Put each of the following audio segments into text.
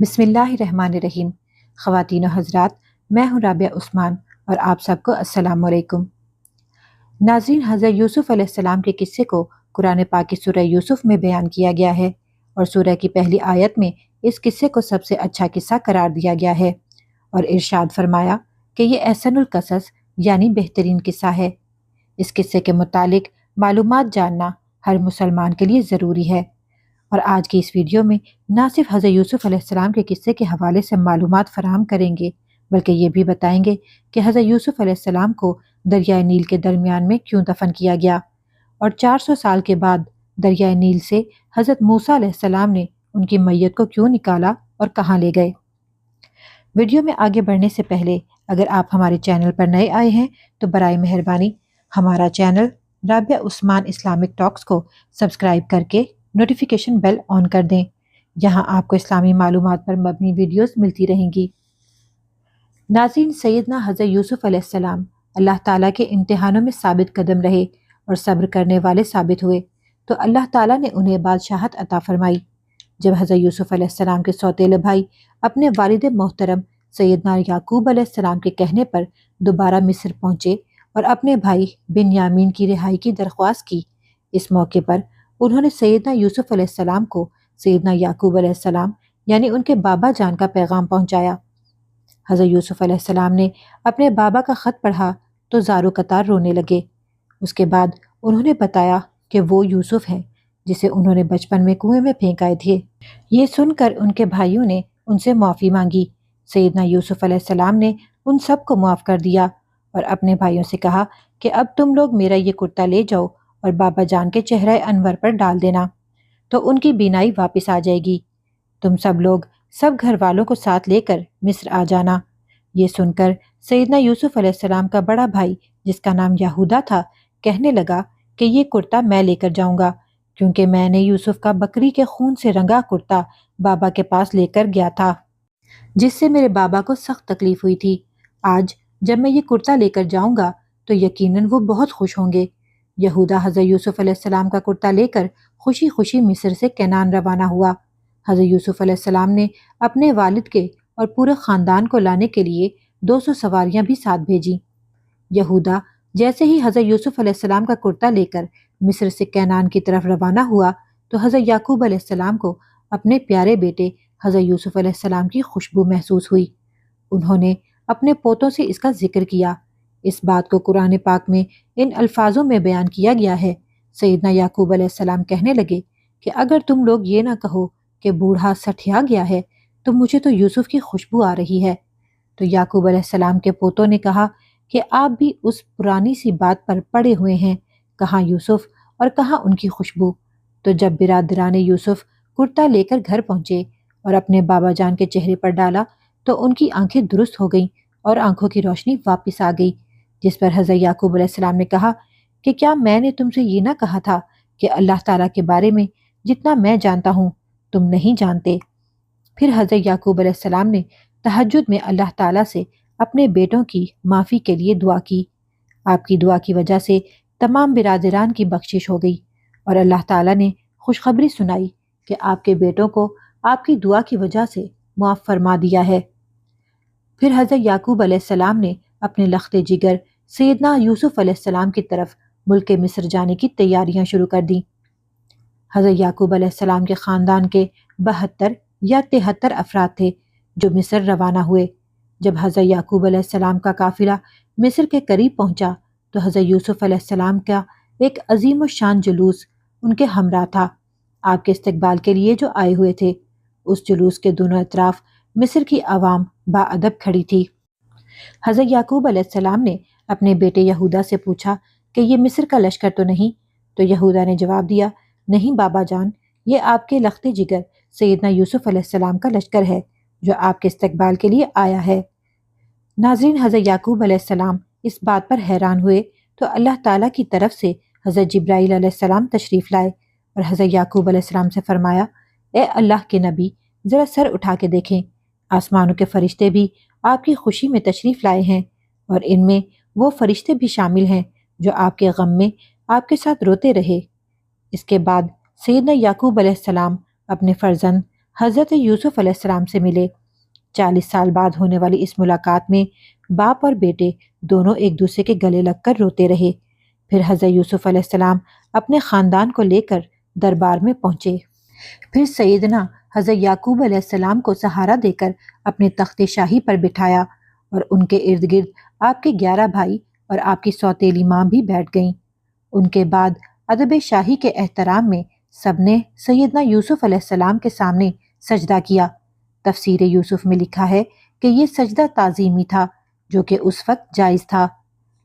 بسم اللہ الرحمن الرحیم۔ خواتین و حضرات، میں ہوں رابعہ عثمان اور آپ سب کو السلام علیکم۔ ناظرین، حضرت یوسف علیہ السلام کے قصے کو قرآن پاک کی سورہ یوسف میں بیان کیا گیا ہے اور سورہ کی پہلی آیت میں اس قصے کو سب سے اچھا قصہ قرار دیا گیا ہے اور ارشاد فرمایا کہ یہ احسن القصص یعنی بہترین قصہ ہے۔ اس قصے کے متعلق معلومات جاننا ہر مسلمان کے لیے ضروری ہے۔ اور آج کی اس ویڈیو میں نہ صرف حضرت یوسف علیہ السلام کے قصے کے حوالے سے معلومات فراہم کریں گے، بلکہ یہ بھی بتائیں گے کہ حضرت یوسف علیہ السلام کو دریائے نیل کے درمیان میں کیوں دفن کیا گیا اور چار سو سال کے بعد دریائے نیل سے حضرت موسیٰ علیہ السلام نے ان کی میت کو کیوں نکالا اور کہاں لے گئے۔ ویڈیو میں آگے بڑھنے سے پہلے اگر آپ ہمارے چینل پر نئے آئے ہیں تو برائے مہربانی ہمارا channel Rabia Usman Islamic talks کو سبسکرائب کر کے نوٹیفیکیشن بیل آن کر دیں۔ یہاں آپ کو اسلامی معلومات پر مبنی ویڈیوز ملتی رہیں گی۔ ناظرین، سیدنا حضرت یوسف علیہ السلام اللہ تعالیٰ کے امتحانوں میں ثابت قدم رہے اور صبر کرنے والے ثابت ہوئے۔ تو اللہ تعالیٰ نے انہیں بادشاہت عطا فرمائی۔ جب حضرت یوسف علیہ السلام کے سوتیل بھائی اپنے والد محترم سیدنا یعقوب علیہ السلام کے کہنے پر دوبارہ مصر پہنچے اور اپنے بھائی بن یامین کی رہائی کی درخواست کی، اس موقع پر انہوں نے سیدنا یوسف علیہ السلام کو سیدنا یعقوب علیہ السلام یعنی ان کے بابا جان کا پیغام پہنچایا۔ حضرت یوسف علیہ السلام نے اپنے بابا کا خط پڑھا تو زارو قطار رونے لگے۔ اس کے بعد انہوں نے بتایا کہ وہ یوسف ہے جسے انہوں نے بچپن میں کنویں میں پھینکائے تھے۔ یہ سن کر ان کے بھائیوں نے ان سے معافی مانگی۔ سیدنا یوسف علیہ السلام نے ان سب کو معاف کر دیا اور اپنے بھائیوں سے کہا کہ اب تم لوگ میرا یہ کرتا لے جاؤ اور بابا جان کے چہرہ انور پر ڈال دینا، تو ان کی بینائی واپس آ جائے گی۔ تم سب لوگ سب گھر والوں کو ساتھ لے کر مصر آ جانا۔ یہ سن کر سیدنا یوسف علیہ السلام کا بڑا بھائی، جس کا نام یہودا تھا، کہنے لگا کہ یہ کرتا میں لے کر جاؤں گا، کیونکہ میں نے یوسف کا بکری کے خون سے رنگا کرتا بابا کے پاس لے کر گیا تھا، جس سے میرے بابا کو سخت تکلیف ہوئی تھی۔ آج جب میں یہ کرتا لے کر جاؤں گا، تو یقیناً وہ بہت خوش ہوں گے۔ یہودا حضرت یوسف علیہ السلام کا کرتا لے کر خوشی خوشی مصر سے کینان روانہ ہوا۔ حضرت یوسف علیہ السلام نے اپنے والد کے اور پورے خاندان کو لانے کے لیے دو سو سواریاں بھی ساتھ بھیجی۔ یہودا جیسے ہی حضرت یوسف علیہ السلام کا کرتا لے کر مصر سے کینان کی طرف روانہ ہوا تو حضرت یعقوب علیہ السلام کو اپنے پیارے بیٹے حضرت یوسف علیہ السلام کی خوشبو محسوس ہوئی۔ انہوں نے اپنے پوتوں سے اس کا ذکر کیا۔ اس بات کو قرآن پاک میں ان الفاظوں میں بیان کیا گیا ہے۔ سیدنا یعقوب علیہ السلام کہنے لگے کہ اگر تم لوگ یہ نہ کہو کہ بوڑھا سٹھیا گیا ہے تو مجھے تو یوسف کی خوشبو آ رہی ہے۔ تو یعقوب علیہ السلام کے پوتوں نے کہا کہ آپ بھی اس پرانی سی بات پر پڑے ہوئے ہیں، کہاں یوسف اور کہاں ان کی خوشبو۔ تو جب برادران یوسف کرتا لے کر گھر پہنچے اور اپنے بابا جان کے چہرے پر ڈالا تو ان کی آنکھیں درست ہو گئیں اور آنکھوں کی روشنی واپس آ گئی۔ جس پر حضرت یعقوب علیہ السلام نے کہا کہ کیا میں نے تم سے یہ نہ کہا تھا کہ اللہ تعالیٰ کے بارے میں جتنا میں جانتا ہوں تم نہیں جانتے؟ پھر حضرت یعقوب علیہ السلام نے تحجد میں اللہ تعالیٰ سے اپنے بیٹوں کی معافی کے لیے دعا کی۔ آپ کی دعا کی وجہ سے تمام برادران کی بخشش ہو گئی اور اللہ تعالیٰ نے خوشخبری سنائی کہ آپ کے بیٹوں کو آپ کی دعا کی وجہ سے معاف فرما دیا ہے۔ پھر حضرت یعقوب علیہ السلام نے اپنے لخت جگر سیدنا یوسف علیہ السلام کی طرف ملک مصر جانے کی تیاریاں شروع کر دیں۔ حضرت یعقوب علیہ السلام کے خاندان کے بہتر یا تہتر افراد تھے جو مصر روانہ ہوئے۔ جب حضرت یعقوب علیہ السلام کا قافلہ مصر کے قریب پہنچا تو حضرت یوسف علیہ السلام کا ایک عظیم و شان جلوس ان کے ہمراہ تھا۔ آپ کے استقبال کے لیے جو آئے ہوئے تھے، اس جلوس کے دونوں اطراف مصر کی عوام با ادب کھڑی تھی۔ حضرت یعقوب علیہ السلام نے اپنے بیٹے یہودا سے پوچھا کہ یہ مصر کا لشکر تو نہیں؟ تو یہودا نے جواب دیا، نہیں بابا جان، یہ آپ کے لخت جگر سیدنا یوسف علیہ السلام کا لشکر ہے جو آپ کے استقبال کے لیے آیا ہے۔ ناظرین، حضرت یعقوب علیہ السلام اس بات پر حیران ہوئے تو اللہ تعالیٰ کی طرف سے حضرت جبرائیل علیہ السلام تشریف لائے اور حضرت یعقوب علیہ السلام سے فرمایا، اے اللہ کے نبی، ذرا سر اٹھا کے دیکھیں، آسمانوں کے فرشتے بھی آپ کی خوشی میں تشریف لائے ہیں اور ان میں وہ فرشتے بھی شامل ہیں جو آپ کے غم میں آپ کے ساتھ روتے رہے۔ اس کے بعد سیدنا یعقوب علیہ السلام اپنے فرزند حضرت یوسف علیہ السلام سے ملے۔ چالیس سال بعد ہونے والی اس ملاقات میں باپ اور بیٹے دونوں ایک دوسرے کے گلے لگ کر روتے رہے۔ پھر حضرت یوسف علیہ السلام اپنے خاندان کو لے کر دربار میں پہنچے۔ پھر سیدنا حضرت یعقوب علیہ السلام کو سہارا دے کر اپنے تخت شاہی پر بٹھایا اور ان کے ارد گرد آپ کے گیارہ بھائی اور آپ کی سوتیلی ماں بھی بیٹھ گئیں۔ ان کے بعد ادب شاہی کے احترام میں سب نے سیدنا یوسف علیہ السلام کے سامنے سجدہ کیا۔ تفسیر یوسف میں لکھا ہے کہ یہ سجدہ تعظیمی تھا جو کہ اس وقت جائز تھا۔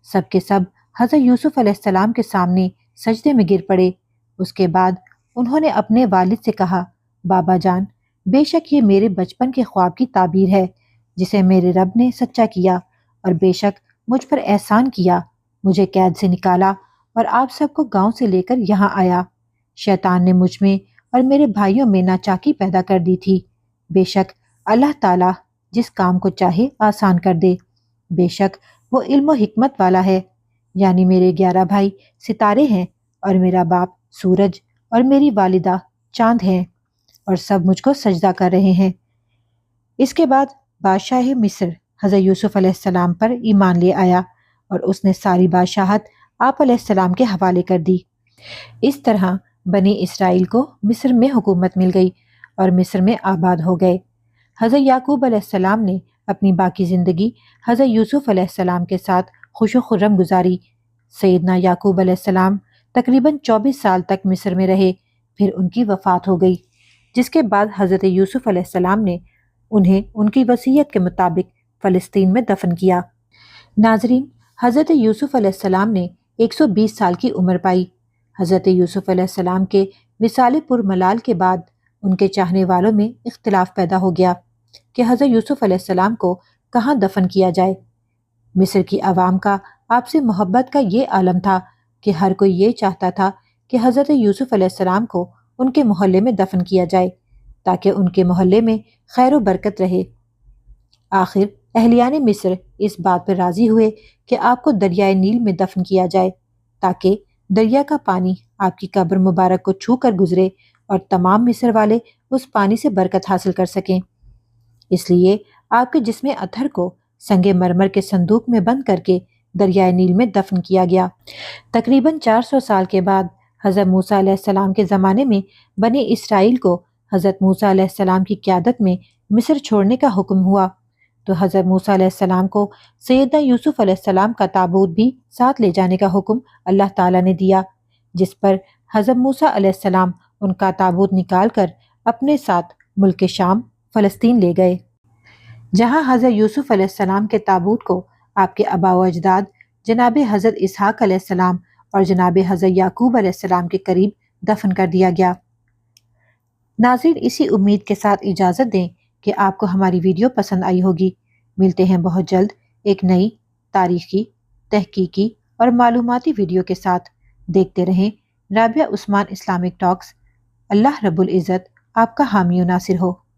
سب کے سب حضرت یوسف علیہ السلام کے سامنے سجدے میں گر پڑے۔ اس کے بعد انہوں نے اپنے والد سے کہا، بابا جان، بے شک یہ میرے بچپن کے خواب کی تعبیر ہے جسے میرے رب نے سچا کیا۔ اور بے شک مجھ پر احسان کیا، مجھے قید سے نکالا اور آپ سب کو گاؤں سے لے کر یہاں آیا۔ شیطان نے مجھ میں اور میرے بھائیوں میں ناچاکی پیدا کر دی تھی۔ بے شک اللہ تعالیٰ جس کام کو چاہے آسان کر دے۔ بے شک وہ علم و حکمت والا ہے۔ یعنی میرے گیارہ بھائی ستارے ہیں اور میرا باپ سورج اور میری والدہ چاند ہیں اور سب مجھ کو سجدہ کر رہے ہیں۔ اس کے بعد بادشاہ مصر حضرت یوسف علیہ السلام پر ایمان لے آیا اور اس نے ساری بادشاہت آپ علیہ السلام کے حوالے کر دی۔ اس طرح بنی اسرائیل کو مصر میں حکومت مل گئی اور مصر میں آباد ہو گئے۔ حضرت یعقوب علیہ السلام نے اپنی باقی زندگی حضرت یوسف علیہ السلام کے ساتھ خوش و خرم گزاری۔ سیدنا یعقوب علیہ السلام تقریباً چوبیس سال تک مصر میں رہے، پھر ان کی وفات ہو گئی، جس کے بعد حضرت یوسف علیہ السلام نے انہیں ان کی وصیت کے مطابق فلسطین میں دفن کیا۔ ناظرین، حضرت یوسف علیہ السلام نے ایک سو بیس سال کی عمر پائی۔ حضرت یوسف علیہ السلام کے وصال پر ملال کے بعد ان کے چاہنے والوں میں اختلاف پیدا ہو گیا کہ حضرت یوسف علیہ السلام کو کہاں دفن کیا جائے۔ مصر کی عوام کا آپ سے محبت کا یہ عالم تھا کہ ہر کوئی یہ چاہتا تھا کہ حضرت یوسف علیہ السلام کو ان کے محلے میں دفن کیا جائے تاکہ ان کے محلے میں خیر و برکت رہے۔ آخر اہلیان مصر اس بات پر راضی ہوئے کہ آپ کو دریائے نیل میں دفن کیا جائے تاکہ دریا کا پانی آپ کی قبر مبارک کو چھو کر گزرے اور تمام مصر والے اس پانی سے برکت حاصل کر سکیں۔ اس لیے آپ کے جسم اتھر کو سنگ مرمر کے صندوق میں بند کر کے دریائے نیل میں دفن کیا گیا۔ تقریباً چار سو سال کے بعد حضرت موسیٰ علیہ السلام کے زمانے میں بنی اسرائیل کو حضرت موسیٰ علیہ السلام کی قیادت میں مصر چھوڑنے کا حکم ہوا۔ تو حضرت موسیٰ علیہ السلام کو سیدنا یوسف علیہ السلام کا تابوت بھی ساتھ لے جانے کا حکم اللہ تعالیٰ نے دیا، جس پر حضرت موسیٰ علیہ السلام ان کا تابوت نکال کر اپنے ساتھ ملک شام، فلسطین لے گئے۔ جہاں حضرت یوسف علیہ السلام کے تابوت کو آپ کے ابا و اجداد جناب حضرت اسحاق علیہ السلام اور جناب حضرت یعقوب علیہ السلام کے قریب دفن کر دیا گیا۔ ناظرین، اسی امید کے ساتھ اجازت دیں کہ آپ کو ہماری ویڈیو پسند آئی ہوگی۔ ملتے ہیں بہت جلد ایک نئی تاریخی، تحقیقی اور معلوماتی ویڈیو کے ساتھ۔ دیکھتے رہیں رابعہ عثمان اسلامک ٹاکس۔ اللہ رب العزت آپ کا حامی و ناصر ہو۔